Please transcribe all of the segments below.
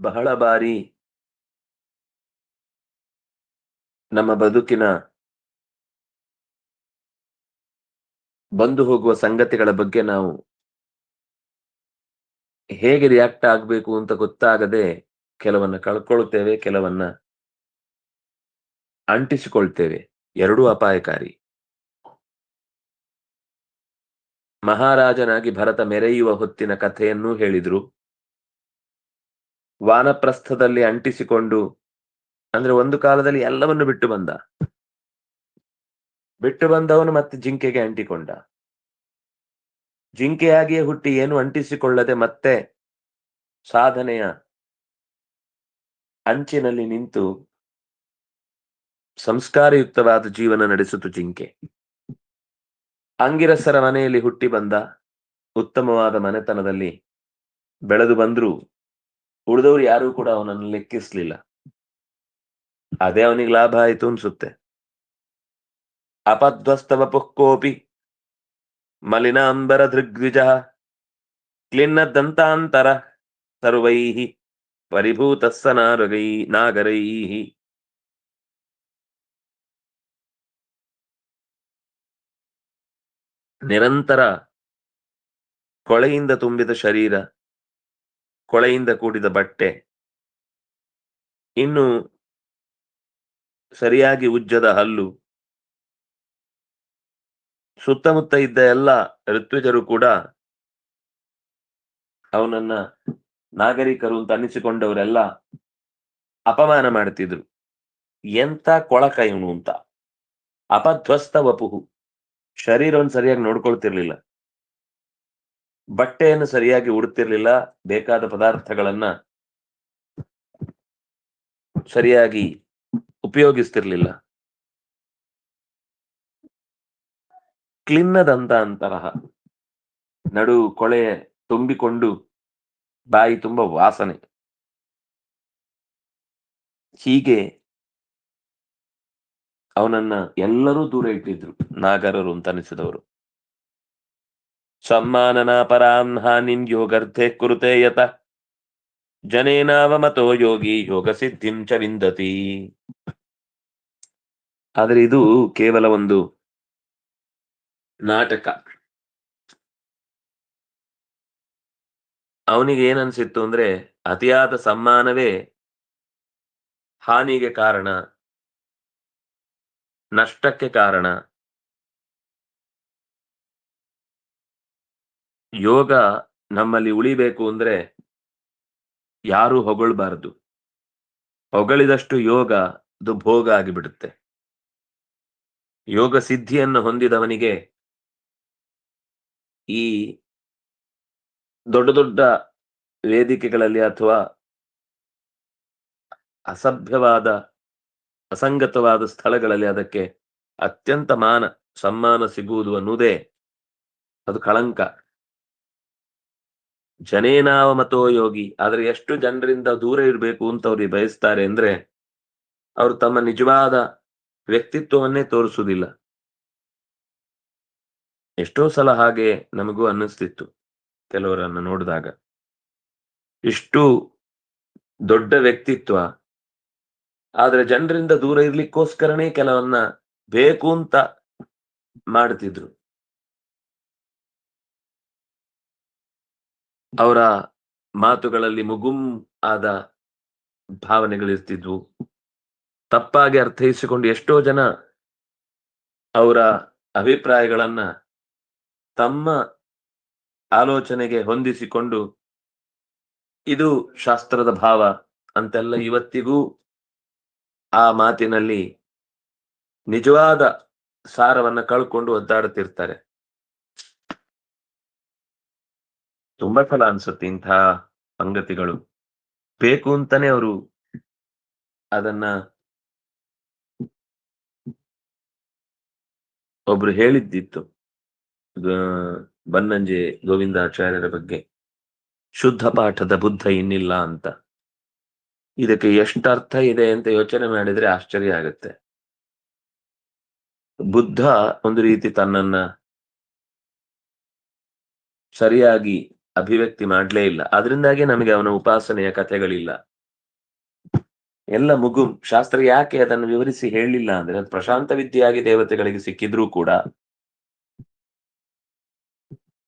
ಬಹಳ ಬಾರಿ ನಮ್ಮ ಬದುಕಿನ ಬಂದು ಹೋಗುವ ಸಂಗತಿಗಳ ಬಗ್ಗೆ ನಾವು ಹೇಗೆ ರಿಯಾಕ್ಟ್ ಆಗಬೇಕು ಅಂತ ಗೊತ್ತಾಗದೆ ಕೆಲವನ್ನ ಕಳ್ಕೊಳ್ತೇವೆ, ಕೆಲವನ್ನ ಅಂಟಿಸಿಕೊಳ್ತೇವೆ. ಎರಡೂ ಅಪಾಯಕಾರಿ. ಮಹಾರಾಜನಾಗಿ ಭರತ ಮೆರೆಯುವ ಹೊತ್ತಿನ ಕಥೆಯನ್ನೂ ಹೇಳಿದ್ರು. ವಾನಪ್ರಸ್ಥದಲ್ಲಿ ಅಂಟಿಸಿಕೊಂಡು, ಅಂದ್ರೆ ಒಂದು ಕಾಲದಲ್ಲಿ ಎಲ್ಲವನ್ನು ಬಿಟ್ಟು ಬಂದ. ಬಿಟ್ಟು ಬಂದವನು ಮತ್ತೆ ಜಿಂಕೆಗೆ ಅಂಟಿಕೊಂಡ. ಜಿಂಕೆಯಾಗಿಯೇ ಹುಟ್ಟಿ ಏನು ಅಂಟಿಸಿಕೊಳ್ಳದೆ ಮತ್ತೆ ಸಾಧನೆಯ ಅಂಚಿನಲ್ಲಿ ನಿಂತು ಸಂಸ್ಕಾರಯುಕ್ತವಾದ ಜೀವನ ನಡೆಸಿತು ಜಿಂಕೆ. ಅಂಗಿರಸರ ಮನೆಯಲ್ಲಿ ಹುಟ್ಟಿ ಬಂದ ಉತ್ತಮವಾದ ಮನೆತನದಲ್ಲಿ ಬೆಳೆದು ಬಂದ್ರು ಉಳಿದವರು ಯಾರು ಕೂಡ ಅವನನ್ನು ಲೆಕ್ಕಿಸ್ಲಿಲ್ಲ. ಅದೇ ಅವನಿಗೆ ಲಾಭ ಆಯ್ತು ಅನ್ಸುತ್ತೆ. ಅಪಧ್ವಸ್ತವ ಪುಃಕೋಪಿ ಮಲಿನಾಂಬರ ದೃಗ್ವಿಜ ಕ್ಲಿನ್ನ ದಂತಾಂತರ ಸರ್ವೈ ಪರಿಭೂತಸ್ಸ ನಾರಗೈ ನಾಗರೈ ನಿರಂತರ ಕೊಳೆಯಿಂದ ತುಂಬಿದ ಶರೀರ ಕೊಳೆಯಿಂದ ಕೂಡಿದ ಬಟ್ಟೆ. ಇನ್ನು ಸರಿಯಾಗಿ ಉಜ್ಜದ ಹಲ್ಲು. ಸುತ್ತಮುತ್ತ ಇದ್ದ ಎಲ್ಲ ಋತ್ವಿಜರು ಕೂಡ ಅವನನ್ನ ನಾಗರಿಕರು ಅಂತ ಅನ್ನಿಸಿಕೊಂಡವರೆಲ್ಲ ಅಪಮಾನ ಮಾಡ್ತಿದ್ರು. ಎಂತ ಕೊಳಕ ಇವನು ಅಂತ. ಅಪಧ್ವಸ್ತ ವಪುಹು. ಶರೀರವನ್ನು ಸರಿಯಾಗಿ ನೋಡ್ಕೊಳ್ತಿರ್ಲಿಲ್ಲ. ಬಟ್ಟೆಯನ್ನು ಸರಿಯಾಗಿ ಉಡುತ್ತಿರಲಿಲ್ಲ, ಬೇಕಾದ ಪದಾರ್ಥಗಳನ್ನ ಸರಿಯಾಗಿ ಉಪಯೋಗಿಸ್ತಿರ್ಲಿಲ್ಲ. ಕ್ಲಿನ್ನದಂತ ಅಂತರಹ, ನಡು ಕೊಳೆ ತುಂಬಿಕೊಂಡು ಬಾಯಿ ತುಂಬ ವಾಸನೆ. ಹೀಗೆ ಅವನನ್ನ ಎಲ್ಲರೂ ದೂರ ಇಟ್ಟಿದ್ರು, ನಾಗರರು ಅಂತ ಅನಿಸಿದವರು. ಸಮ್ಮಾನನಾ ಪರಾಂ ಹಾನಿಂ ಯೋಗರ್ಥೆ ಕುರುತೆ ಯತ. ಜನೇನಾವಮತೋ ಯೋಗಿ ಯೋಗ ಸಿದ್ಧಿಂ ಚ ವಿಂದತಿ ಆದ್ರೆ ಇದು ಕೇವಲ ಒಂದು ನಾಟಕ. ಅವನಿಗೆ ಏನನ್ಸಿತ್ತು ಅಂದ್ರೆ ಅತಿಯಾದ ಸಮ್ಮಾನವೇ ಹಾನಿಗೆ ಕಾರಣ, ನಷ್ಟಕ್ಕೆ ಕಾರಣ. ಯೋಗ ನಮ್ಮಲ್ಲಿ ಉಳಿಬೇಕು ಅಂದ್ರೆ ಯಾರು ಹೊಗಳ್ಬಾರದು. ಹೊಗಳಿದಷ್ಟು ಯೋಗ ಅದು ಭೋಗ ಆಗಿಬಿಡುತ್ತೆ. ಯೋಗ ಸಿದ್ಧಿಯನ್ನು ಹೊಂದಿದವನಿಗೆ ಈ ದೊಡ್ಡ ದೊಡ್ಡ ವೇದಿಕೆಗಳಲ್ಲಿ ಅಥವಾ ಅಸಭ್ಯವಾದ, ಅಸಂಗತವಾದ ಸ್ಥಳಗಳಲ್ಲಿ ಅದಕ್ಕೆ ಅತ್ಯಂತ ಮಾನ, ಸಮ್ಮಾನ ಸಿಗುವುದು ಅನ್ನುವುದೇ ಅದು ಕಳಂಕ. ಜನೇನಾವ ಮತೋ ಯೋಗಿ. ಆದ್ರೆ ಎಷ್ಟು ಜನರಿಂದ ದೂರ ಇರಬೇಕು ಅಂತ ಅವ್ರಿಗೆ ಬಯಸ್ತಾರೆ ಅಂದ್ರೆ ಅವರು ತಮ್ಮ ನಿಜವಾದ ವ್ಯಕ್ತಿತ್ವವನ್ನೇ ತೋರಿಸುವುದಿಲ್ಲ. ಎಷ್ಟೋ ಸಲ ಹಾಗೆ ನಮಗೂ ಅನ್ನಿಸ್ತಿತ್ತು ಕೆಲವರನ್ನ ನೋಡಿದಾಗ. ಇಷ್ಟು ದೊಡ್ಡ ವ್ಯಕ್ತಿತ್ವ. ಆದ್ರೆ ಜನರಿಂದ ದೂರ ಇರ್ಲಿಕ್ಕೋಸ್ಕರನೇ ಕೆಲವನ್ನ ಬೇಕು ಅಂತ ಮಾಡ್ತಿದ್ರು. ಅವರ ಮಾತುಗಳಲ್ಲಿ ಮುಗುಂ ಆದ ಭಾವನೆಗಳಿರ್ತಿದ್ವು ತಪ್ಪಾಗಿ ಅರ್ಥೈಸಿಕೊಂಡು ಎಷ್ಟೋ ಜನ ಅವರ ಅಭಿಪ್ರಾಯಗಳನ್ನ ತಮ್ಮ ಆಲೋಚನೆಗೆ ಹೊಂದಿಸಿಕೊಂಡು ಇದು ಶಾಸ್ತ್ರದ ಭಾವ ಅಂತೆಲ್ಲ ಇವತ್ತಿಗೂ ಆ ಮಾತಿನಲ್ಲಿ ನಿಜವಾದ ಸಾರವನ್ನ ಕಳ್ಕೊಂಡು ಒದ್ದಾಡುತ್ತಿರ್ತಾರೆ ತುಂಬಾ ಸಲ ಅನ್ಸುತ್ತೆ ಇಂತಹ ಸಂಗತಿಗಳು. ಬೇಕು ಅಂತಾನೆ ಅವರು ಅದನ್ನ ಒಬ್ರು ಹೇಳಿದ್ದಿತ್ತು. ಬನ್ನಂಜೆ ಗೋವಿಂದಾಚಾರ್ಯರ ಬಗ್ಗೆ. ಶುದ್ಧ ಪಾಠದ ಬುದ್ಧ ಇನ್ನಿಲ್ಲ ಅಂತ. ಇದಕ್ಕೆ ಎಷ್ಟರ್ಥ ಇದೆ ಅಂತ ಯೋಚನೆ ಮಾಡಿದ್ರೆ ಆಶ್ಚರ್ಯ ಆಗುತ್ತೆ. ಬುದ್ಧ ಒಂದು ರೀತಿ ತನ್ನನ್ನ ಸರಿಯಾಗಿ ಅಭಿವ್ಯಕ್ತಿ ಮಾಡ್ಲೇ ಇಲ್ಲ. ಅದರಿಂದಾಗಿ ನಮಗೆ ಅವನ ಉಪಾಸನೆಯ ಕಥೆಗಳಿಲ್ಲ. ಎಲ್ಲ ಮುಗು. ಶಾಸ್ತ್ರ ಯಾಕೆ ಅದನ್ನು ವಿವರಿಸಿ ಹೇಳಲಿಲ್ಲ ಅಂದ್ರೆ ಅದು ಪ್ರಶಾಂತ ವಿದ್ಯೆಯಾಗಿ ದೇವತೆಗಳಿಗೆ ಸಿಕ್ಕಿದ್ರೂ ಕೂಡ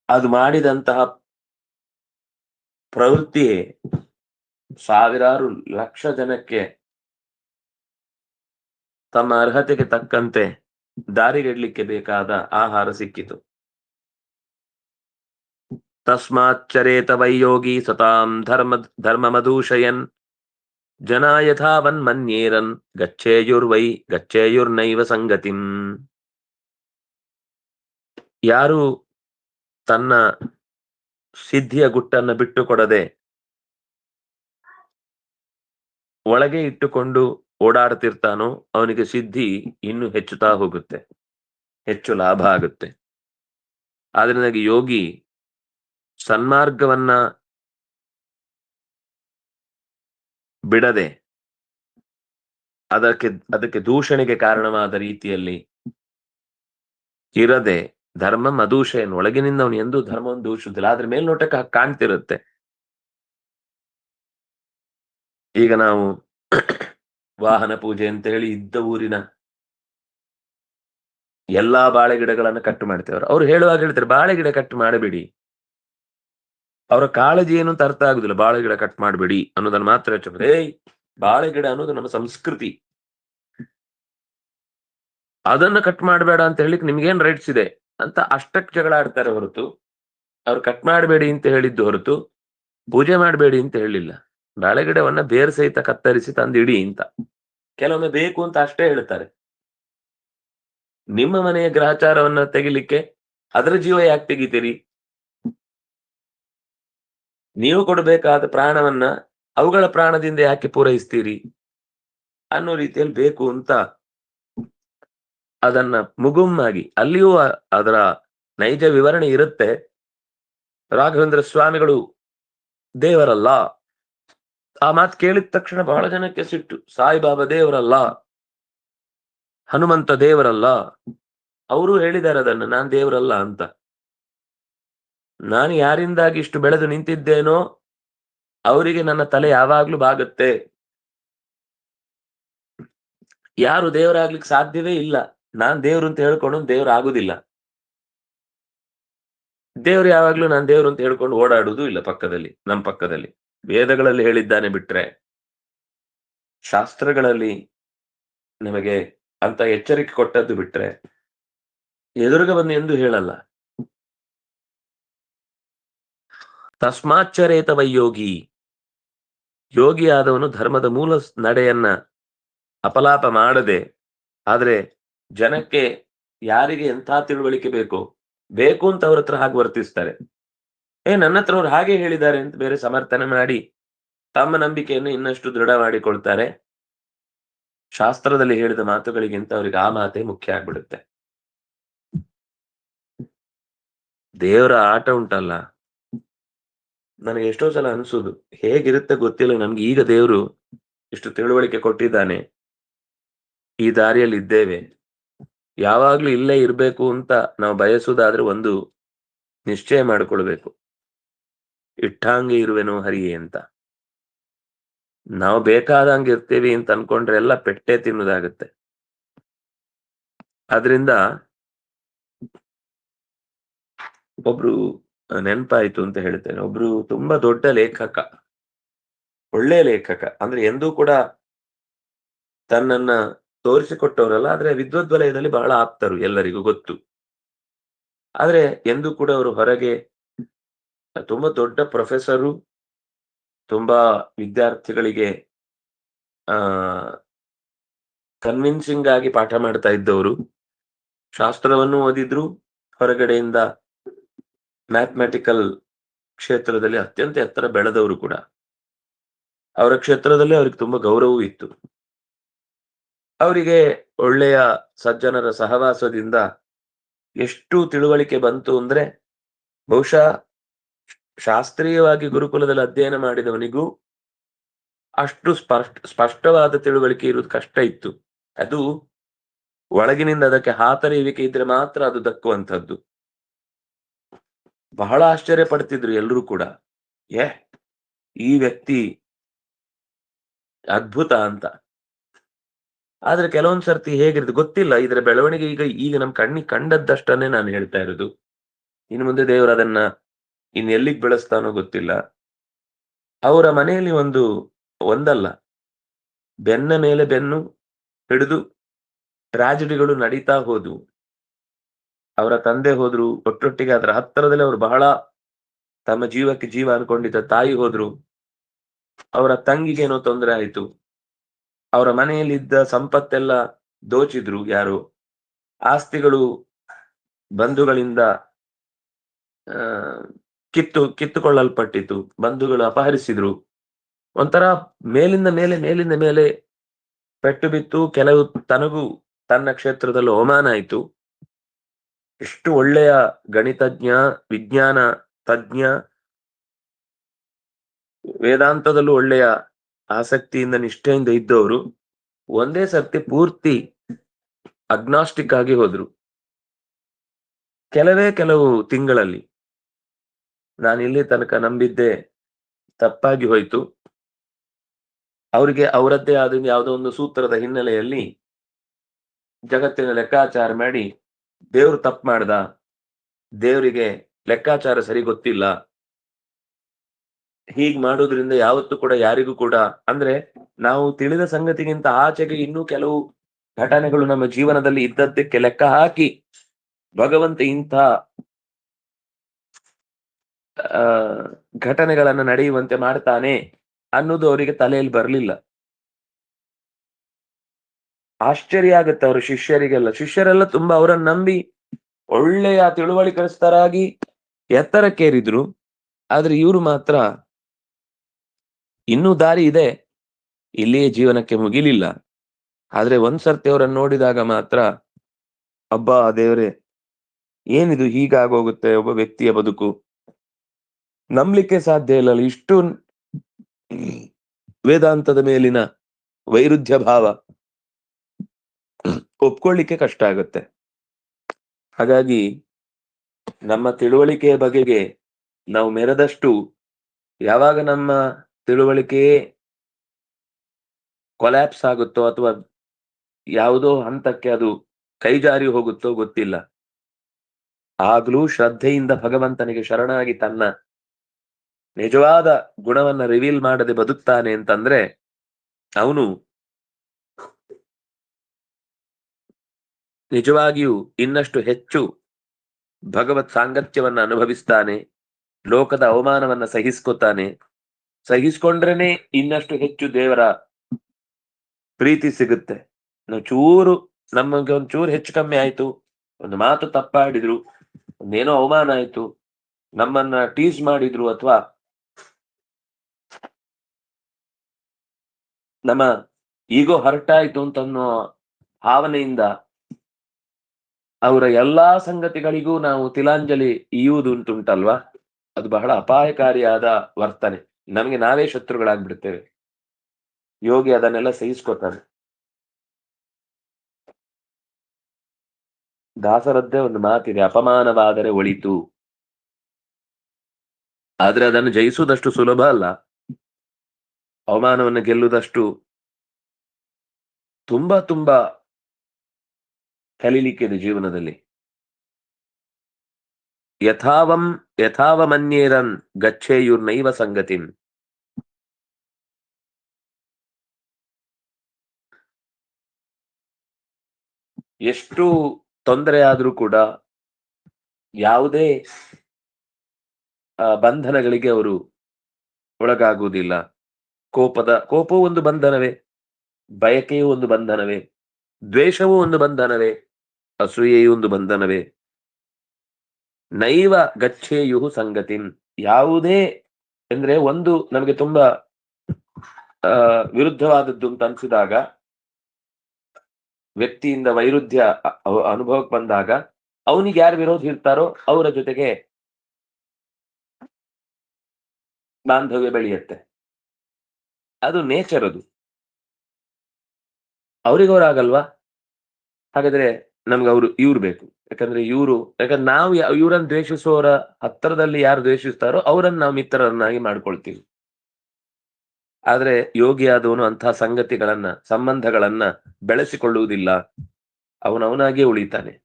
ಅದು ಮಾಡಿದಂತಹ ಪ್ರವೃತ್ತಿ ಸಾವಿರಾರು ಲಕ್ಷ ಜನಕ್ಕೆ ತಮ್ಮ ಅರ್ಹತೆಗೆ ತಕ್ಕಂತೆ ದಾರಿಗಿಡ್ಲಿಕ್ಕೆ ಬೇಕಾದ ಆಹಾರ ಸಿಕ್ಕಿತು. ತಸ್ಮಾಚ್ಚರೇತ ವೈಯೋಗಿ ಸತಾಂ ಧರ್ಮ ಧರ್ಮ ಮಧೂಷಯನ್ ಜನ ಯಥಾವನ್ ಮನ್ಯೇರನ್ ಗಚ್ಚೇಯುರ್ವೈ ಗಚ್ಚೇಯುರ್ನೈವ ಸಂಗತಿಂ ಯಾರು ತನ್ನ ಸಿದ್ಧಿಯ ಗುಟ್ಟನ್ನ ಬಿಟ್ಟು ಕೊಡದೆ ಒಳಗೆ ಇಟ್ಟುಕೊಂಡು ಓಡಾಡ್ತಿರ್ತಾನೋ, ಅವನಿಗೆ ಸಿದ್ಧಿ ಇನ್ನು ಹೆಚ್ಚುತ್ತಾ ಹೋಗುತ್ತೆ, ಹೆಚ್ಚು ಲಾಭ ಆಗುತ್ತೆ. ಆದ್ರಿಂದ ಯೋಗಿ ಸನ್ಮಾರ್ಗವನ್ನ ಬಿಡದೆ ಅದಕ್ಕೆ ಅದಕ್ಕೆ ದೂಷಣೆಗೆ ಕಾರಣವಾದ ರೀತಿಯಲ್ಲಿ ಇರದೆ ಧರ್ಮ ಮಧೂಷೆಯನ್ನು ಒಳಗಿನಿಂದ ಅವನು ಎಂದೂ ಧರ್ಮವನ್ನು ದೂಷಿಸುತ್ತಿಲ್ಲ ಆದ್ರೆ ಮೇಲ್ನೋಟಕ್ಕೆ ಕಾಣ್ತಿರುತ್ತೆ. ಈಗ ನಾವು ವಾಹನ ಪೂಜೆ ಅಂತ ಹೇಳಿ ಇದ್ದ ಊರಿನ ಎಲ್ಲಾ ಬಾಳೆ ಗಿಡಗಳನ್ನ ಕಟ್ಟು ಮಾಡ್ತೇವ್ರು. ಅವ್ರು ಹೇಳುವಾಗ ಹೇಳ್ತಾರೆ ಬಾಳೆ ಗಿಡ ಕಟ್ ಮಾಡಬೇಡಿ. ಅವರ ಕಾಳಜಿ ಏನು ಅಂತ ಅರ್ಥ ಆಗುದಿಲ್ಲ. ಬಾಳೆ ಗಿಡ ಕಟ್ ಮಾಡಬೇಡಿ ಅನ್ನೋದನ್ನ ಮಾತ್ರ ಏಯ್, ಬಾಳೆ ಗಿಡ ಅನ್ನೋದು ನಮ್ಮ ಸಂಸ್ಕೃತಿ. ಅದನ್ನ ಕಟ್ ಮಾಡಬೇಡ ಅಂತ ಹೇಳಿಕ್ ನಿಮ್ಗೇನ್ ರೈಟ್ಸ್ ಇದೆ? ಅಂತ ಅಷ್ಟಕ್ಕೆ ಜಗಳ ಆಡ್ತಾರೆ ಹೊರತು. ಅವ್ರು ಕಟ್ ಮಾಡಬೇಡಿ ಅಂತ ಹೇಳಿದ್ದು ಹೊರತು ಪೂಜೆ ಮಾಡಬೇಡಿ ಅಂತ ಹೇಳಿಲ್ಲ ಬಾಳೆಗಿಡವನ್ನ ಬೇರ್ ಸಹಿತ ಕತ್ತರಿಸಿ ತಂದಿಡಿ ಅಂತ. ಕೆಲವೊಮ್ಮೆ ಬೇಕು ಅಂತ ಅಷ್ಟೇ ಹೇಳ್ತಾರೆ. ನಿಮ್ಮ ಮನೆಯ ಗ್ರಹಚಾರವನ್ನ ತೆಗಿಲಿಕ್ಕೆ ಅದರ ಜೀವ ಯಾಕೆ ತೆಗಿತೀರಿ? ನೀವು ಕೊಡಬೇಕಾದ ಪ್ರಾಣವನ್ನ ಅವುಗಳ ಪ್ರಾಣದಿಂದ ಯಾಕೆ ಪೂರೈಸ್ತೀರಿ? ಅನ್ನೋ ರೀತಿಯಲ್ಲಿ ಬೇಕು ಅಂತ ಅದನ್ನ ಮುಗುಮ್ಮಾಗಿ, ಅಲ್ಲಿಯೂ ಅದರ ನೈಜ ವಿವರಣೆ ಇರುತ್ತೆ. ರಾಘವೇಂದ್ರ ಸ್ವಾಮಿಗಳು ದೇವರಲ್ಲ. ಆ ಮಾತು ಕೇಳಿದ ತಕ್ಷಣ ಬಹಳ ಜನಕ್ಕೆ ಸಿಟ್ಟು, ಸಾಯಿಬಾಬಾ ದೇವರಲ್ಲ, ಹನುಮಂತ ದೇವರಲ್ಲ, ಅವರು ಹೇಳಿದ್ದಾರೆ ಅದನ್ನ, ನಾನ್ ದೇವರಲ್ಲ ಅಂತ. ನಾನು ಯಾರಿಂದಾಗಿ ಇಷ್ಟು ಬೆಳೆದು ನಿಂತಿದ್ದೇನೋ ಅವರಿಗೆ ನನ್ನ ತಲೆ ಯಾವಾಗ್ಲೂ ಬಾಗುತ್ತೆ. ಯಾರು ದೇವರಾಗ್ಲಿಕ್ಕೆ ಸಾಧ್ಯವೇ ಇಲ್ಲ. ನಾನ್ ದೇವ್ರು ಅಂತ ಹೇಳ್ಕೊಂಡು ದೇವ್ರ ಆಗುದಿಲ್ಲ. ದೇವ್ರು ಯಾವಾಗ್ಲೂ ನಾನ್ ದೇವ್ರು ಅಂತ ಹೇಳ್ಕೊಂಡು ಓಡಾಡುದು ಇಲ್ಲ ಪಕ್ಕದಲ್ಲಿ ನಮ್ಮ ಪಕ್ಕದಲ್ಲಿ. ವೇದಗಳಲ್ಲಿ ಹೇಳಿದ್ದಾನೆ ಬಿಟ್ರೆ, ಶಾಸ್ತ್ರಗಳಲ್ಲಿ ನಮಗೆ ಅಂತ ಎಚ್ಚರಿಕೆ ಕೊಟ್ಟದ್ದು ಬಿಟ್ರೆ, ಎದುರುಗ ಬಂದು ಎಂದು ಹೇಳಲ್ಲ. ತಸ್ಮಾಚ್ಚರೇತ ವೈಯೋಗಿ ಯೋಗಿ. ಆದವನು ಧರ್ಮದ ಮೂಲ ನಡೆಯನ್ನ ಅಪಲಾಪ ಮಾಡದೆ, ಆದ್ರೆ ಜನಕ್ಕೆ ಯಾರಿಗೆ ಎಂಥ ತಿಳುವಳಿಕೆ ಬೇಕು ಬೇಕು ಅಂತ ಅವ್ರ ಹತ್ರ ಹಾಗೆ ವರ್ತಿಸ್ತಾರೆ. ಏ, ನನ್ನ ಹತ್ರ ಅವ್ರು ಹಾಗೆ ಹೇಳಿದ್ದಾರೆ ಅಂತ ಬೇರೆ ಸಮರ್ಥನೆ ಮಾಡಿ ತಮ್ಮ ನಂಬಿಕೆಯನ್ನು ಇನ್ನಷ್ಟು ದೃಢ ಮಾಡಿಕೊಳ್ತಾರೆ. ಶಾಸ್ತ್ರದಲ್ಲಿ ಹೇಳಿದ ಮಾತುಗಳಿಗಿಂತ ಅವರಿಗೆ ಆ ಮಾತೇ ಮುಖ್ಯ ಆಗ್ಬಿಡುತ್ತೆ. ದೇವರ ಆಟ ಉಂಟಲ್ಲ. ನನಗೆ ಎಷ್ಟೋ ಸಲ ಅನ್ಸುದು, ಹೇಗಿರುತ್ತೆ ಗೊತ್ತಿಲ್ಲ. ನಮ್ಗೆ ಈಗ ದೇವರು ಇಷ್ಟು ತಿಳುವಳಿಕೆ ಕೊಟ್ಟಿದ್ದಾನೆ. ಈ ದಾರಿಯಲ್ಲಿ ಇದ್ದೇವೆ. ಯಾವಾಗ್ಲೂ ಇಲ್ಲೇ ಇರ್ಬೇಕು ಅಂತ ನಾವು ಬಯಸುವುದಾದ್ರೆ ಒಂದು ನಿಶ್ಚಯ ಮಾಡಿಕೊಳ್ಬೇಕು. ಇಟ್ಟಂಗೆ ಇರುವೆನೋ ಹರಿಯೇ ಅಂತ. ನಾವು ಬೇಕಾದಂಗೆ ಇರ್ತೀವಿ ಅಂತ ಅನ್ಕೊಂಡ್ರೆ ಎಲ್ಲ ಪೆಟ್ಟೆ ತಿನ್ನುದಾಗತ್ತೆ ಅದರಿಂದ ಒಬ್ರು ನೆನಪಾಯ್ತು ಅಂತ ಹೇಳ್ತೇನೆ. ಒಬ್ರು ತುಂಬಾ ದೊಡ್ಡ ಲೇಖಕ, ಒಳ್ಳೆ ಲೇಖಕ, ಅಂದ್ರೆ ಎಂದೂ ಕೂಡ ತನ್ನನ್ನ ತೋರಿಸಿಕೊಟ್ಟವರಲ್ಲ, ಆದ್ರೆ ವಿದ್ವದ್ ವಲಯದಲ್ಲಿ ಬಹಳ ಆಪ್ತರು ಎಲ್ಲರಿಗೂ ಗೊತ್ತು. ಆದ್ರೆ ಎಂದೂ ಕೂಡ ಅವರು ಹೊರಗೆ ತುಂಬಾ ದೊಡ್ಡ ಪ್ರೊಫೆಸರು, ತುಂಬಾ ವಿದ್ಯಾರ್ಥಿಗಳಿಗೆ, ಆ ಕನ್ವಿನ್ಸಿಂಗ್ ಆಗಿ ಪಾಠ ಮಾಡ್ತಾ ಇದ್ದವರು. ಶಾಸ್ತ್ರವನ್ನು ಓದಿದ್ರು, ಹೊರಗಡೆಯಿಂದ ಮ್ಯಾಥಮೆಟಿಕಲ್ ಕ್ಷೇತ್ರದಲ್ಲಿ ಅತ್ಯಂತ ಎತ್ತರ ಬೆಳೆದವರು ಕೂಡ, ಅವರ ಕ್ಷೇತ್ರದಲ್ಲಿ ಅವ್ರಿಗೆ ತುಂಬಾ ಗೌರವವೂ ಇತ್ತು. ಅವರಿಗೆ ಒಳ್ಳೆಯ ಸಜ್ಜನರ ಸಹವಾಸದಿಂದ ಎಷ್ಟು ತಿಳುವಳಿಕೆ ಬಂತು ಅಂದ್ರೆ, ಬಹುಶಃ ಶಾಸ್ತ್ರೀಯವಾಗಿ ಗುರುಕುಲದಲ್ಲಿ ಅಧ್ಯಯನ ಮಾಡಿದವನಿಗೂ ಅಷ್ಟು ಸ್ಪಷ್ಟ, ಸ್ಪಷ್ಟವಾದ ತಿಳುವಳಿಕೆ ಇರುವುದು ಕಷ್ಟ ಇತ್ತು. ಅದು ಒಳಗಿನಿಂದ ಅದಕ್ಕೆ ಹಾತರಿಯುವಿಕೆ ಇದ್ರೆ ಮಾತ್ರ ಅದು ದಕ್ಕುವಂಥದ್ದು. ಬಹಳ ಆಶ್ಚರ್ಯ ಪಡ್ತಿದ್ರು ಎಲ್ಲರೂ ಕೂಡ. ಏ, ಈ ವ್ಯಕ್ತಿ ಅದ್ಭುತ ಅಂತ. ಆದ್ರೆ ಕೆಲವೊಂದ್ ಸರ್ತಿ ಹೇಗಿರುತ್ತೆ ಗೊತ್ತಿಲ್ಲ. ಇದರ ಬೆಳವಣಿಗೆ ಈಗ ಈಗ ನಮ್ ಕಣ್ಣಿಗೆ ಕಂಡದ್ದಷ್ಟನ್ನೇ ನಾನು ಹೇಳ್ತಾ ಇರೋದು. ಇನ್ ಮುಂದೆ ದೇವರು ಅದನ್ನ ಇನ್ ಎಲ್ಲಿಗ್ ಬೆಳೆಸ್ತಾನೋ ಗೊತ್ತಿಲ್ಲ. ಅವರ ಮನೆಯಲ್ಲಿ ಒಂದು, ಒಂದಲ್ಲ, ಬೆನ್ನ ಮೇಲೆ ಬೆನ್ನು ಹಿಡಿದು ಟ್ರಾಜಿಡಿಗಳು ನಡೀತಾ ಹೋದ್ವು. ಅವರ ತಂದೆ ಹೋದ್ರು, ಒಟ್ಟೊಟ್ಟಿಗೆ ಅದರ ಹತ್ತಿರದಲ್ಲಿ ಅವರು ಬಹಳ ತಮ್ಮ ಜೀವಕ್ಕೆ ಜೀವ ಅನ್ಕೊಂಡಿದ್ದ ತಾಯಿ ಹೋದ್ರು. ಅವರ ತಂಗಿಗೇನೋ ತೊಂದರೆ ಆಯ್ತು. ಅವರ ಮನೆಯಲ್ಲಿದ್ದ ಸಂಪತ್ತೆಲ್ಲ ದೋಚಿದ್ರು ಯಾರು. ಆಸ್ತಿಗಳು ಬಂಧುಗಳಿಂದ ಕಿತ್ತು ಕಿತ್ತುಕೊಳ್ಳಲ್ಪಟ್ಟಿತು ಬಂಧುಗಳು ಅಪಹರಿಸಿದ್ರು. ಒಂಥರ ಮೇಲಿಂದ ಮೇಲೆ ಮೇಲಿಂದ ಮೇಲೆ ಪೆಟ್ಟು ಬಿತ್ತು, ಕೆಲವು ತನಗೂ ತನ್ನ ಕ್ಷೇತ್ರದಲ್ಲೂ ಅವಮಾನ ಆಯ್ತು. ಎಷ್ಟು ಒಳ್ಳೆಯ ಗಣಿತಜ್ಞ, ವಿಜ್ಞಾನ ತಜ್ಞ, ವೇದಾಂತದಲ್ಲೂ ಒಳ್ಳೆಯ ಆಸಕ್ತಿಯಿಂದ ನಿಷ್ಠೆಯಿಂದ ಇದ್ದವರು, ಒಂದೇ ಸರ್ತಿ ಪೂರ್ತಿ ಅಗ್ನಾಸ್ಟಿಕ್ ಆಗಿ ಹೋದ್ರು. ಕೆಲವೇ ಕೆಲವು ತಿಂಗಳಲ್ಲಿ ನಾನು ಇಲ್ಲಿ ತನಕ ನಂಬಿದ್ದೆ ತಪ್ಪಾಗಿ ಹೋಯ್ತು. ಅವರಿಗೆ ಅವರದ್ದೇ ಆದ ಯಾವುದೋ ಒಂದು ಸೂತ್ರದ ಹಿನ್ನೆಲೆಯಲ್ಲಿ ಜಗತ್ತಿನ ಲೆಕ್ಕಾಚಾರ ಮಾಡಿ ದೇವ್ರು ತಪ್ಪು ಮಾಡ್ದ, ದೇವರಿಗೆ ಲೆಕ್ಕಾಚಾರ ಸರಿ ಗೊತ್ತಿಲ್ಲ, ಹೀಗ್ ಮಾಡೋದ್ರಿಂದ ಯಾವತ್ತೂ ಕೂಡ ಯಾರಿಗೂ ಕೂಡ, ಅಂದ್ರೆ ನಾವು ತಿಳಿದ ಸಂಗತಿಗಿಂತ ಆಚೆಗೆ ಇನ್ನೂ ಕೆಲವು ಘಟನೆಗಳು ನಮ್ಮ ಜೀವನದಲ್ಲಿ ಇದ್ದದ್ದಕ್ಕೆ ಲೆಕ್ಕ ಹಾಕಿ, ಭಗವಂತ ಇಂಥ ಘಟನೆಗಳನ್ನ ನಡೆಯುವಂತೆ ಮಾಡ್ತಾನೆ ಅನ್ನೋದು ಅವರಿಗೆ ತಲೆಯಲ್ಲಿ ಬರ್ಲಿಲ್ಲ. ಆಶ್ಚರ್ಯ ಆಗುತ್ತೆ ಅವ್ರ ಶಿಷ್ಯರಿಗೆಲ್ಲ. ಶಿಷ್ಯರೆಲ್ಲ ತುಂಬಾ ಅವರನ್ನ ನಂಬಿ ಒಳ್ಳೆಯ ತಿಳುವಳಿಕರಿಸ್ತಾರಾಗಿ ಎತ್ತರಕ್ಕೇರಿದ್ರು. ಆದ್ರೆ ಇವರು ಮಾತ್ರ ಇನ್ನೂ ದಾರಿ ಇದೆ. ಇಲ್ಲಿಯೇ ಜೀವನಕ್ಕೆ ಮುಗಿಲಿಲ್ಲ. ಆದ್ರೆ ಒಂದ್ಸರ್ತಿ ಅವರನ್ನು ನೋಡಿದಾಗ ಮಾತ್ರ ಅಬ್ಬಾ ದೇವರೇ, ಏನಿದು ಹೀಗಾಗೋಗುತ್ತೆ ಒಬ್ಬ ವ್ಯಕ್ತಿಯ ಬದುಕು? ನಂಬಲಿಕ್ಕೆ ಸಾಧ್ಯ ಇಲ್ಲ ಇಷ್ಟು ವೇದಾಂತದ ಮೇಲಿನ ವೈರುಧ್ಯ ಭಾವ. ಒಪ್ಕೊಳ್ಳಿಕ್ಕೆ ಕಷ್ಟ ಆಗುತ್ತೆ. ಹಾಗಾಗಿ ನಮ್ಮ ತಿಳುವಳಿಕೆಯ ಬಗೆಗೆ ನಾವು ಮೆರೆದಷ್ಟು ಯಾವಾಗ ನಮ್ಮ ತಿಳುವಳಿಕೆಯೇ ಕೊಲ್ಯಾಪ್ಸ್ ಆಗುತ್ತೋ ಅಥವಾ ಯಾವುದೋ ಹಂತಕ್ಕೆ ಅದು ಕೈಜಾರಿ ಹೋಗುತ್ತೋ ಗೊತ್ತಿಲ್ಲ. ಆಗ್ಲೂ ಶ್ರದ್ಧೆಯಿಂದ ಭಗವಂತನಿಗೆ ಶರಣಾಗಿ ತನ್ನ ನಿಜವಾದ ಗುಣವನ್ನ ರಿವೀಲ್ ಮಾಡದೆ ಬದುಕ್ತಾನೆ ಅಂತಂದ್ರೆ ಅವನು ನಿಜವಾಗಿಯೂ ಇನ್ನಷ್ಟು ಹೆಚ್ಚು ಭಗವತ್ ಸಾಂಗತ್ಯವನ್ನ ಅನುಭವಿಸ್ತಾನೆ, ಲೋಕದ ಅವಮಾನವನ್ನ ಸಹಿಸ್ಕೊತಾನೆ. ಸಹಿಸ್ಕೊಂಡ್ರೇನೆ ಇನ್ನಷ್ಟು ಹೆಚ್ಚು ದೇವರ ಪ್ರೀತಿ ಸಿಗುತ್ತೆ. ನಾವು ಚೂರು, ನಮಗೆ ಒಂದ್ ಚೂರು ಹೆಚ್ಚು ಕಮ್ಮಿ ಆಯ್ತು. ಒಂದು ಮಾತು ತಪ್ಪಾಡಿದ್ರು, ಒಂದೇನೋ ಅವಮಾನ ಆಯ್ತು, ನಮ್ಮನ್ನ ಟೀಸ್ ಮಾಡಿದ್ರು ಅಥವಾ ನಮ್ಮ ಈಗೋ ಹರ್ಟ್ ಆಯ್ತು ಅಂತ ಅನ್ನೋ ಭಾವನೆಯಿಂದ ಅವರ ಎಲ್ಲಾ ಸಂಗತಿಗಳಿಗೂ ನಾವು ತಿಲಾಂಜಲಿ ಇಯುವುದುಂಟುಂಟಲ್ವಾ ಅದು ಬಹಳ ಅಪಾಯಕಾರಿಯಾದ ವರ್ತನೆ. ನಮಗೆ ನಾವೇ ಶತ್ರುಗಳಾಗ್ಬಿಡ್ತೇವೆ. ಯೋಗಿ ಅದನ್ನೆಲ್ಲ ಸಹಿಸ್ಕೊತಾನೆ. ದಾಸರದ್ದೇ ಒಂದು ಮಾತಿದೆ, ಅಪಮಾನವಾದರೆ ಒಳಿತು. ಆದ್ರೆ ಅದನ್ನು ಜಯಿಸುವುದಷ್ಟು ಸುಲಭ ಅಲ್ಲ. ಅವಮಾನವನ್ನು ಗೆಲ್ಲುವುದಷ್ಟು ತುಂಬಾ ತುಂಬಾ ಕಲೀಲಿಕ್ಕಿದೆ ಜೀವನದಲ್ಲಿ. ಯಥಾವಂ ಯಥಾವಮನ್ಯೇರನ್ ಗಚ್ಚೇಯುರ್ನೈವ ಸಂಗತಿನ್ ಎಷ್ಟು ತೊಂದರೆ ಆದರೂ ಕೂಡ ಯಾವುದೇ ಬಂಧನಗಳಿಗೆ ಅವರು ಒಳಗಾಗುವುದಿಲ್ಲ. ಕೋಪದ, ಕೋಪವೂ ಒಂದು ಬಂಧನವೇ, ಬಯಕೆಯೂ ಒಂದು ಬಂಧನವೇ, ದ್ವೇಷವೂ ಒಂದು ಬಂಧನವೇ. ಅಸೂಯೆಯೂ ಒಂದು ಬಂಧನವೇ. ನೈವ ಗಚ್ಚೇಯು ಸಂಗತಿನ್. ಯಾವುದೇ ಅಂದ್ರೆ ಒಂದು ನಮಗೆ ತುಂಬಾ ವಿರುದ್ಧವಾದದ್ದು ಅಂತ ಅನ್ಸಿದಾಗ, ವ್ಯಕ್ತಿಯಿಂದ ವೈರುಧ್ಯ ಅನುಭವಕ್ಕೆ ಬಂದಾಗ, ಅವನಿಗೆ ಯಾರು ವಿರೋಧಿ ಇರ್ತಾರೋ ಅವರ ಜೊತೆಗೆ ಬಾಂಧವ್ಯ ಬೆಳೆಯುತ್ತೆ. ಅದು ನೇಚರ್ ಅದು. ಅವ್ರಿಗವ್ರಾಗಲ್ವಾ ಹಾಗಾದ್ರೆ ನಮ್ಗೆ ಅವರು, ಇವ್ರು ಬೇಕು. ಯಾಕಂದ್ರೆ ಇವರು, ಯಾಕಂದ್ರೆ ನಾವು ಇವ್ರನ್ನ ದ್ವೇಷಿಸುವವರ ಹತ್ತಿರದಲ್ಲಿ ಯಾರು ದ್ವೇಷಿಸ್ತಾರೋ ಅವರನ್ನ ನಾವು ಮಿತ್ರರನ್ನಾಗಿ ಮಾಡ್ಕೊಳ್ತೀವಿ. ಆದ್ರೆ ಯೋಗಿಯಾದವನು ಅಂತಹ ಸಂಗತಿಗಳನ್ನ, ಸಂಬಂಧಗಳನ್ನ ಬೆಳೆಸಿಕೊಳ್ಳುವುದಿಲ್ಲ. ಅವನವನಾಗೆ ಉಳಿತಾನೆ.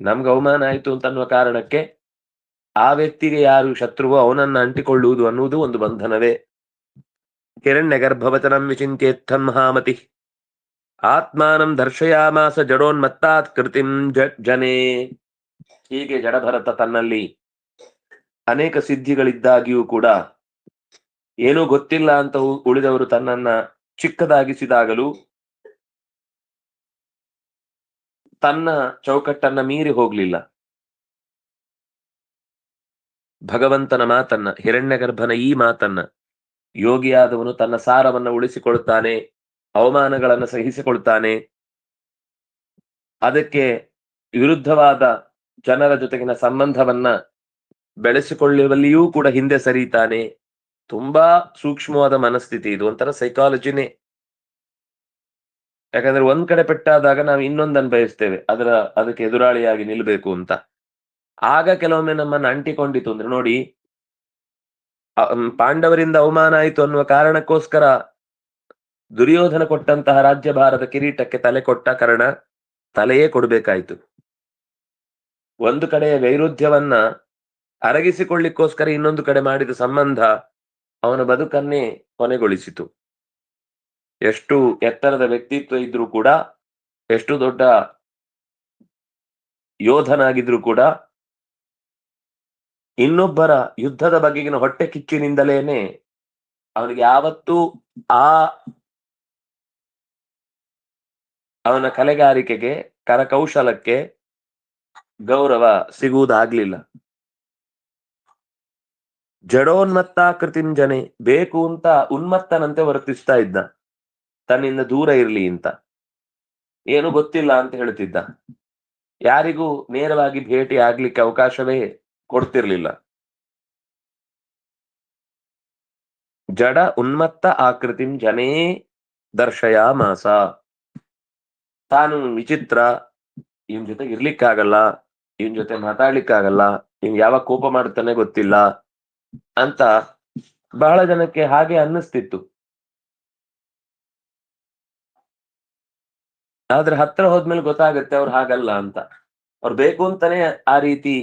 ನಮ್ಗೆ ಅವಮಾನ ಆಯ್ತು ಅಂತ ಅನ್ನುವ ಕಾರಣಕ್ಕೆ ಆ ವ್ಯಕ್ತಿಗೆ ಯಾರು ಶತ್ರುವೋ ಅವನನ್ನ ಅಂಟಿಕೊಳ್ಳುವುದು ಅನ್ನುವುದು ಒಂದು ಬಂಧನವೇ. ಹಿರಣ್ಯ ಗರ್ಭವಚನಂ ವಿಚಿಂತ್ಯೇತ್ಥಂ ಮಹಾಮತಿ ಆತ್ಮಾನಂ ದರ್ಶಯಾಮಾಸ ಜಡೋನ್ಮತ್ತಾತ್ ಕೃತಿಂ ಜನೆ. ಹೀಗೆ ಜಡಭರತ ತನ್ನಲ್ಲಿ ಅನೇಕ ಸಿದ್ಧಿಗಳಿದ್ದಾಗಿಯೂ ಕೂಡ ಏನೂ ಗೊತ್ತಿಲ್ಲ ಅಂತ ಉಳಿದವರು ತನ್ನನ್ನ ಚಿಕ್ಕದಾಗಿಸಿದಾಗಲೂ ತನ್ನ ಚೌಕಟ್ಟನ್ನ ಮೀರಿ ಹೋಗ್ಲಿಲ್ಲ. ಭಗವಂತನ ಮಾತನ್ನ, ಹಿರಣ್ಯಗರ್ಭನ ಈ ಮಾತನ್ನ ಯೋಗಿಯಾದವನು ತನ್ನ ಸಾರವನ್ನ ಉಳಿಸಿಕೊಳ್ತಾನೆ ಅವಮಾನಗಳನ್ನು ಸಹಿಸಿಕೊಳ್ತಾನೆ. ಅದಕ್ಕೆ ವಿರುದ್ಧವಾದ ಜನರ ಜೊತೆಗಿನ ಸಂಬಂಧವನ್ನ ಬೆಳೆಸಿಕೊಳ್ಳುವಲ್ಲಿಯೂ ಕೂಡ ಹಿಂದೆ ಸರಿಯುತ್ತಾನೆ. ತುಂಬಾ ಸೂಕ್ಷ್ಮವಾದ ಮನಸ್ಥಿತಿ ಇದು, ಒಂಥರ ಸೈಕಾಲಜಿನೇ ಯಾಕಂದ್ರೆ ಒಂದ್ ಕಡೆ ಪೆಟ್ಟಾದಾಗ ನಾವು ಇನ್ನೊಂದನ್ನು ಬಯಸ್ತೇವೆ, ಅದರ, ಅದಕ್ಕೆ ಎದುರಾಳಿಯಾಗಿ ನಿಲ್ಬೇಕು ಅಂತ. ಆಗ ಕೆಲವೊಮ್ಮೆ ನಮ್ಮನ್ನು ಅಂಟಿಕೊಂಡಿತು ಅಂದ್ರೆ ನೋಡಿ ಪಾಂಡವರಿಂದ ಅವಮಾನ ಆಯಿತು ಅನ್ನುವ ಕಾರಣಕ್ಕೋಸ್ಕರ ದುರ್ಯೋಧನ ಕೊಟ್ಟಂತಹ ರಾಜ್ಯಭಾರದ ಕಿರೀಟಕ್ಕೆ ತಲೆ ಕೊಟ್ಟ ಕಾರಣ ತಲೆಯೇ ಕೊಡಬೇಕಾಯಿತು. ಒಂದು ಕಡೆಯ ವೈರುಧ್ಯವನ್ನ ಅರಗಿಸಿಕೊಳ್ಳಿಕ್ಕೋಸ್ಕರ ಇನ್ನೊಂದು ಕಡೆ ಮಾಡಿದ ಸಂಬಂಧ ಅವನ ಬದುಕನ್ನೇ ಕೊನೆಗೊಳಿಸಿತು. ಎಷ್ಟು ಎತ್ತರದ ವ್ಯಕ್ತಿತ್ವ ಇದ್ರೂ ಕೂಡ, ಎಷ್ಟು ದೊಡ್ಡ ಯೋಧನಾಗಿದ್ರು ಕೂಡ, ಇನ್ನೊಬ್ಬರ ಯುದ್ಧದ ಬಗೆಗಿನ ಹೊಟ್ಟೆ ಕಿಚ್ಚಿನಿಂದಲೇನೆ ಅವನಿಗೆ ಯಾವತ್ತೂ ಆ ಅವನ ಕಲೆಗಾರಿಕೆಗೆ, ಕರಕೌಶಲಕ್ಕೆ ಗೌರವ ಸಿಗುವುದಾಗ್ಲಿಲ್ಲ. ಜಡೋನ್ಮತ್ತಾಕೃತಿಂ ಜನೆ, ಬೇಕು ಅಂತ ಉನ್ಮತ್ತನಂತೆ ವರ್ತಿಸ್ತಾ ಇದ್ದ. ತನ್ನಿಂದ ದೂರ ಇರ್ಲಿ ಅಂತ. ಏನು ಗೊತ್ತಿಲ್ಲ ಅಂತ ಹೇಳುತ್ತಿದ್ದ. ಯಾರಿಗೂ ನೇರವಾಗಿ ಭೇಟಿ ಆಗ್ಲಿಕ್ಕೆ ಅವಕಾಶವೇ ಕೊಡ್ತಿರ್ಲಿಲ್ಲ. ಜಡ ಉನ್ಮತ್ತ ಆಕೃತಿಂ ಜನೇ ದರ್ಶಯಾಮಾಸ. ತಾನು ವಿಚಿತ್ರ, ಇವನ್ ಜೊತೆಗೆ ಇರ್ಲಿಕ್ಕಾಗಲ್ಲ, ಇವನ್ ಜೊತೆ ಮಾತಾಡ್ಲಿಕ್ಕಾಗಲ್ಲ ಇವ್ ಯಾವಾಗ ಕೋಪ ಮಾಡ್ತಾನೆ ಗೊತ್ತಿಲ್ಲ ಅಂತ ಬಹಳ ಜನಕ್ಕೆ ಹಾಗೆ ಅನ್ನಿಸ್ತಿತ್ತು. ಆದ್ರೆ ಹತ್ರ ಹೋದ್ಮೇಲೆ ಗೊತ್ತಾಗತ್ತೆ ಅವ್ರು ಹಾಗಲ್ಲ ಅಂತ. ಅವ್ರು ಬೇಕು ಅಂತಾನೆ ಆ ರೀತಿ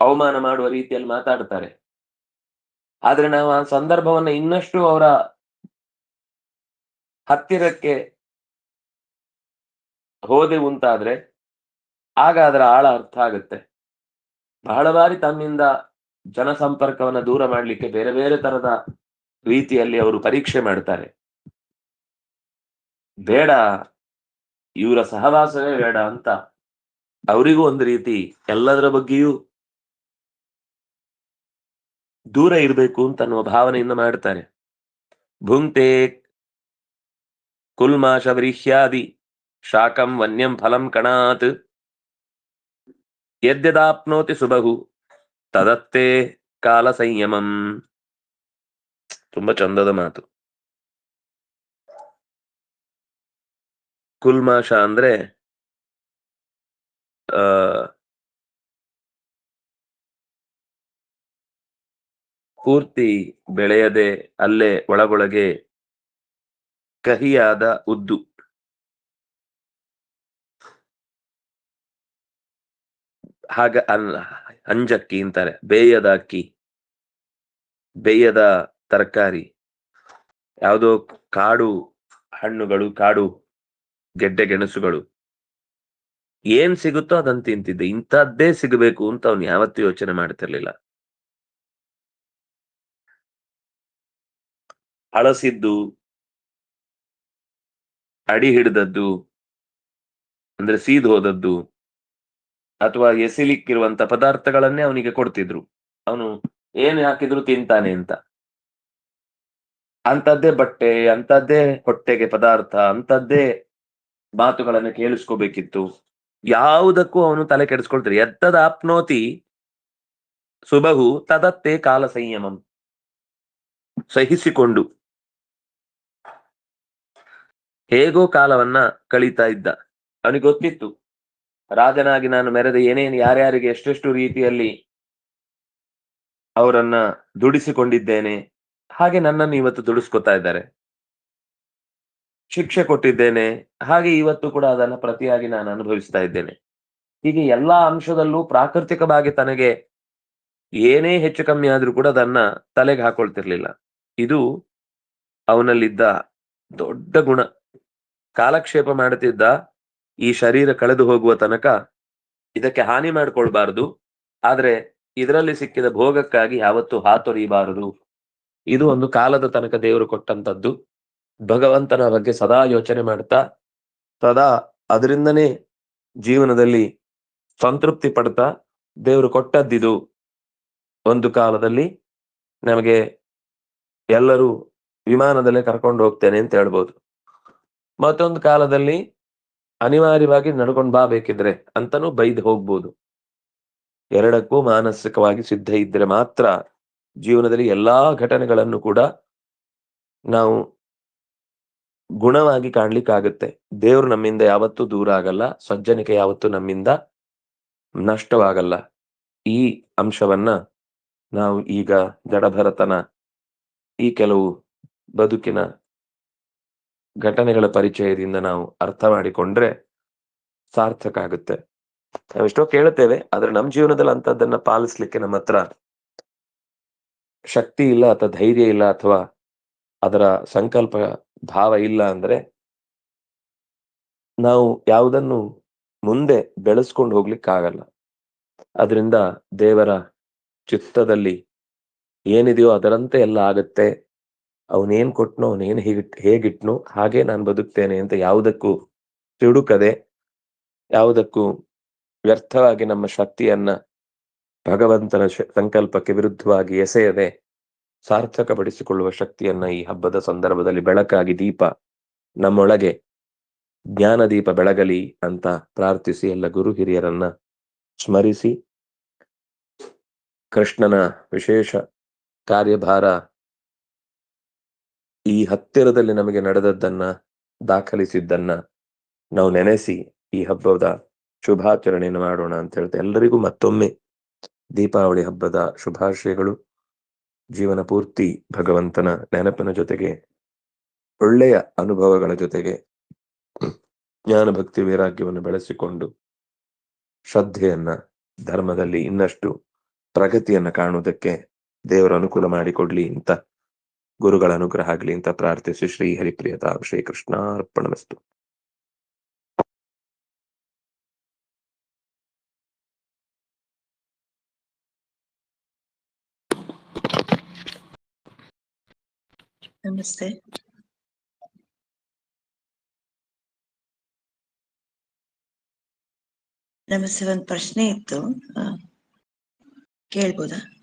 ಅವಮಾನ ಮಾಡುವ ರೀತಿಯಲ್ಲಿ ಮಾತಾಡ್ತಾರೆ. ಆದ್ರೆ ನಾವು ಆ ಸಂದರ್ಭವನ್ನ ಇನ್ನಷ್ಟು ಅವರ ಹತ್ತಿರಕ್ಕೆ ಹೋದೆವು ಉಂಟಾದ್ರೆ ಆಗ ಅದರ ಆಳ ಅರ್ಥ ಆಗುತ್ತೆ. ಬಹಳ ಬಾರಿ ತಮ್ಮಿಂದ ಜನಸಂಪರ್ಕವನ್ನ ದೂರ ಮಾಡ್ಲಿಕ್ಕೆ ಬೇರೆ ಬೇರೆ ತರದ ರೀತಿಯಲ್ಲಿ ಅವರು ಪರೀಕ್ಷೆ ಮಾಡ್ತಾರೆ. ಬೇಡ, ಇವರ ಸಹವಾಸವೇ ಬೇಡ ಅಂತ ಅವರಿಗೂ ಒಂದು ರೀತಿ ಎಲ್ಲದರ ಬಗ್ಗೆಯೂ ದೂರ ಇರಬೇಕು ಅಂತ ಅನ್ನುವ ಭಾವನೆಯಿಂದ ಮಾಡ್ತಾರೆ. ಭುಂಕ್ತೆ ಕುಲ್ಮಾಶ ವ್ರೀಹ್ಯಾದಿ ಶಾಕಂ ವನ್ಯಂ ಫಲಂ ಕಣಾತ್ ಯದ್ಯದಾಪ್ನೋತಿ ಸುಬಹು ತದತ್ತೇ ಕಾಲ ಸಂಯಮಂ ತುಂಬಾ ಚಂದದ ಮಾತು. ಕುಲ್ಮಾಷ ಅಂದ್ರೆ ಪೂರ್ತಿ ಬೆಳೆಯದೆ ಅಲ್ಲೇ ಒಳಗೊಳಗೆ ಕಹಿಯಾದ ಉದ್ದು. ಹಾಗ ಅಂಜಕ್ಕಿ ಅಂತಾರೆ, ಬೇಯದ ಅಕ್ಕಿ, ಬೇಯದ ತರಕಾರಿ, ಯಾವುದೋ ಕಾಡು ಹಣ್ಣುಗಳು, ಕಾಡು ಗೆಡ್ಡೆ ಗೆಣಸುಗಳು. ಏನ್ ಸಿಗುತ್ತೋ ಅದನ್ನ ತಿಂತಿದ್ದೆ, ಇಂಥದ್ದೇ ಸಿಗಬೇಕು ಅಂತ ಅವ್ನು ಯಾವತ್ತೂ ಯೋಚನೆ ಮಾಡ್ತಿರ್ಲಿಲ್ಲ. ಅಳಸಿದ್ದು ಅಡಿ ಹಿಡಿದದ್ದು, ಅಂದ್ರೆ ಸೀದ್ ಹೋದದ್ದು. ಅಥವಾ ಎಸಿಲಿಕ್ಕಿರುವಂತ ಪದಾರ್ಥಗಳನ್ನೇ ಅವನಿಗೆ ಕೊಡ್ತಿದ್ರು. ಅವನು ಏನು ಹಾಕಿದ್ರು ತಿಂತಾನೆ ಅಂತ. ಅಂತದ್ದೇ ಬಟ್ಟೆ, ಅಂತದ್ದೇ ಹೊಟ್ಟೆಗೆ ಪದಾರ್ಥ, ಅಂತದ್ದೇ ಮಾತುಗಳನ್ನು ಕೇಳಿಸ್ಕೋಬೇಕಿತ್ತು. ಯಾವುದಕ್ಕೂ ಅವನು ತಲೆ ಕೆಡಿಸ್ಕೊಳ್ತಾರೆ ಎದ್ದದ ಆಪ್ನೋತಿ ಸುಬಹು ತದತ್ತೇ ಕಾಲ ಸಂಯಮಂ. ಸಹಿಸಿಕೊಂಡು ಹೇಗೋ ಕಾಲವನ್ನ ಕಳೀತಾ ಇದ್ದ. ಅವನಿಗೆ ಗೊತ್ತಿತ್ತು. ರಾಜನಾಗಿ ನಾನು ಮೆರೆದ ಏನೇನು ಯಾರ್ಯಾರಿಗೆ ಎಷ್ಟೆಷ್ಟು ರೀತಿಯಲ್ಲಿ ಅವರನ್ನ ದುಡಿಸಿಕೊಂಡಿದ್ದೇನೆ, ಹಾಗೆ ನನ್ನನ್ನು ಇವತ್ತು ದುಡಿಸ್ಕೊತಾ ಇದ್ದಾರೆ. ಶಿಕ್ಷೆ ಕೊಟ್ಟಿದ್ದೇನೆ, ಹಾಗೆ ಇವತ್ತು ಕೂಡ ಅದನ್ನ ಪ್ರತಿಯಾಗಿ ನಾನು ಅನುಭವಿಸ್ತಾ ಇದ್ದೇನೆ. ಹೀಗೆ ಎಲ್ಲಾ ಅಂಶದಲ್ಲೂ ಪ್ರಾಕೃತಿಕವಾಗಿ ತನಗೆ ಏನೇ ಹೆಚ್ಚು ಕಮ್ಮಿ ಆದ್ರೂ ಕೂಡ ಅದನ್ನ ತಲೆಗೆ ಹಾಕೊಳ್ತಿರ್ಲಿಲ್ಲ. ಇದು ಅವನಲ್ಲಿದ್ದ ದೊಡ್ಡ ಗುಣ. ಕಾಲಕ್ಷೇಪ ಮಾಡುತ್ತಿದ್ದ ಈ ಶರೀರ ಕಳೆದು ಹೋಗುವ ತನಕ ಇದಕ್ಕೆ ಹಾನಿ ಮಾಡಿಕೊಳ್ಬಾರ್ದು. ಆದ್ರೆ ಇದರಲ್ಲಿ ಸಿಕ್ಕಿದ ಭೋಗಕ್ಕಾಗಿ ಯಾವತ್ತೂ ಹಾತೊರಿಬಾರದು ಇದು ಒಂದು ಕಾಲದ ತನಕ ದೇವರು ಕೊಟ್ಟಂತದ್ದು ಭಗವಂತನ ಬಗ್ಗೆ ಸದಾ ಯೋಚನೆ ಮಾಡ್ತಾ, ಸದಾ ಅದರಿಂದನೇ ಜೀವನದಲ್ಲಿ ಸಂತೃಪ್ತಿ ಪಡ್ತಾ ದೇವರು ಕೊಟ್ಟದ್ದಿದು. ಒಂದು ಕಾಲದಲ್ಲಿ ನಮಗೆ ಎಲ್ಲರೂ ವಿಮಾನದಲ್ಲೇ ಕರ್ಕೊಂಡು ಹೋಗ್ತೇನೆ ಅಂತ ಹೇಳ್ಬೋದು. ಮತ್ತೊಂದು ಕಾಲದಲ್ಲಿ ಅನಿವಾರ್ಯವಾಗಿ ನಡ್ಕೊಂಡ್ ಬಾ ಬೇಕಿದ್ರೆ ಅಂತನೂ ಬೈದು ಹೋಗ್ಬೋದು. ಎರಡಕ್ಕೂ ಮಾನಸಿಕವಾಗಿ ಸಿದ್ಧ ಇದ್ರೆ ಮಾತ್ರ ಜೀವನದಲ್ಲಿ ಎಲ್ಲಾ ಘಟನೆಗಳನ್ನು ಕೂಡ ನಾವು ಗುಣವಾಗಿ ಕಾಣ್ಲಿಕ್ಕಾಗುತ್ತೆ. ದೇವರು ನಮ್ಮಿಂದ ಯಾವತ್ತೂ ದೂರ ಆಗಲ್ಲ, ಸಜ್ಜನಿಕೆ ಯಾವತ್ತೂ ನಮ್ಮಿಂದ ನಷ್ಟವಾಗಲ್ಲ. ಈ ಅಂಶವನ್ನ ನಾವು ಈಗ ಜಡಭರತನ ಈ ಕೆಲವು ಬದುಕಿನ ಘಟನೆಗಳ ಪರಿಚಯದಿಂದ ನಾವು ಅರ್ಥ ಮಾಡಿಕೊಂಡ್ರೆ ಸಾರ್ಥಕ ಆಗುತ್ತೆ. ನಾವೆಷ್ಟೋ ಕೇಳುತ್ತೇವೆ, ಆದ್ರೆ ನಮ್ಮ ಜೀವನದಲ್ಲಿ ಅಂತದನ್ನ ಪಾಲಿಸ್ಲಿಕ್ಕೆ ನಮ್ಮ ಹತ್ರ ಶಕ್ತಿ ಇಲ್ಲ, ಅಥವಾ ಧೈರ್ಯ ಇಲ್ಲ, ಅಥವಾ ಅದರ ಸಂಕಲ್ಪ, ಭಾವ ಇಲ್ಲ ಅಂದ್ರೆ ನಾವು ಯಾವುದನ್ನು ಮುಂದೆ ಬೆಳೆಸ್ಕೊಂಡು ಹೋಗ್ಲಿಕ್ಕಾಗಲ್ಲ. ಅದರಿಂದ ದೇವರ ಚಿತ್ತದಲ್ಲಿ ಏನಿದೆಯೋ ಅದರಂತೆ ಎಲ್ಲ ಆಗತ್ತೆ. ಅವನೇನ್ ಕೊಟ್ನೋ, ಅವನೇನ್ ಹೇಗಿಟ್ ಹೇಗಿಟ್ನೋ ಹಾಗೆ ನಾನು ಬದುಕ್ತೇನೆ ಅಂತ ಯಾವುದಕ್ಕೂ ತಿಡುಕದೆ ಯಾವುದಕ್ಕೂ ವ್ಯರ್ಥವಾಗಿ ನಮ್ಮ ಶಕ್ತಿಯನ್ನ ಭಗವಂತನ ಸಂಕಲ್ಪಕ್ಕೆ ವಿರುದ್ಧವಾಗಿ ಎಸೆಯದೆ ಸಾರ್ಥಕಪಡಿಸಿಕೊಳ್ಳುವ ಶಕ್ತಿಯನ್ನ ಈ ಹಬ್ಬದ ಸಂದರ್ಭದಲ್ಲಿ ಬೆಳಕಾಗಿ ದೀಪ ನಮ್ಮೊಳಗೆ ಜ್ಞಾನ ದೀಪ ಬೆಳಗಲಿ ಅಂತ ಪ್ರಾರ್ಥಿಸಿ ಎಲ್ಲ ಗುರು ಹಿರಿಯರನ್ನ ಸ್ಮರಿಸಿ ಕೃಷ್ಣನ ವಿಶೇಷ ಕಾರ್ಯಭಾರ ಈ ಹತ್ತಿರದಲ್ಲಿ ನಮಗೆ ನಡೆದದ್ದನ್ನ ದಾಖಲಿಸಿದ್ದನ್ನ ನಾವು ನೆನೆಸಿ ಈ ಹಬ್ಬದ ಶುಭಾಚರಣೆಯನ್ನು ಮಾಡೋಣ ಅಂತ ಹೇಳ್ತಾ ಎಲ್ಲರಿಗೂ ಮತ್ತೊಮ್ಮೆ ದೀಪಾವಳಿ ಹಬ್ಬದ ಶುಭಾಶಯಗಳು. ಜೀವನ ಪೂರ್ತಿ ಭಗವಂತನ ನೆನಪಿನ ಜೊತೆಗೆ, ಒಳ್ಳೆಯ ಅನುಭವಗಳ ಜೊತೆಗೆ, ಜ್ಞಾನ ಭಕ್ತಿ ವೈರಾಗ್ಯವನ್ನು ಬೆಳೆಸಿಕೊಂಡು ಶ್ರದ್ಧೆಯನ್ನ, ಧರ್ಮದಲ್ಲಿ ಇನ್ನಷ್ಟು ಪ್ರಗತಿಯನ್ನ ಕಾಣುವುದಕ್ಕೆ ದೇವರ ಅನುಕೂಲ ಮಾಡಿಕೊಡ್ಲಿ ಅಂತ ಗುರುಗಳ ಅನುಗ್ರಹ ಆಗಲಿ ಅಂತ ಪ್ರಾರ್ಥಿಸಿ ಶ್ರೀ ಹರಿಪ್ರಿಯತಾ ಶ್ರೀ ಕೃಷ್ಣ ಅರ್ಪಣಮಸ್ತು. ನಮಸ್ತೆ. ನಮಸ್ತೆ, ಒಂದು ಪ್ರಶ್ನೆ ಇತ್ತು. ಕೇಳ್ಬೋದಾ?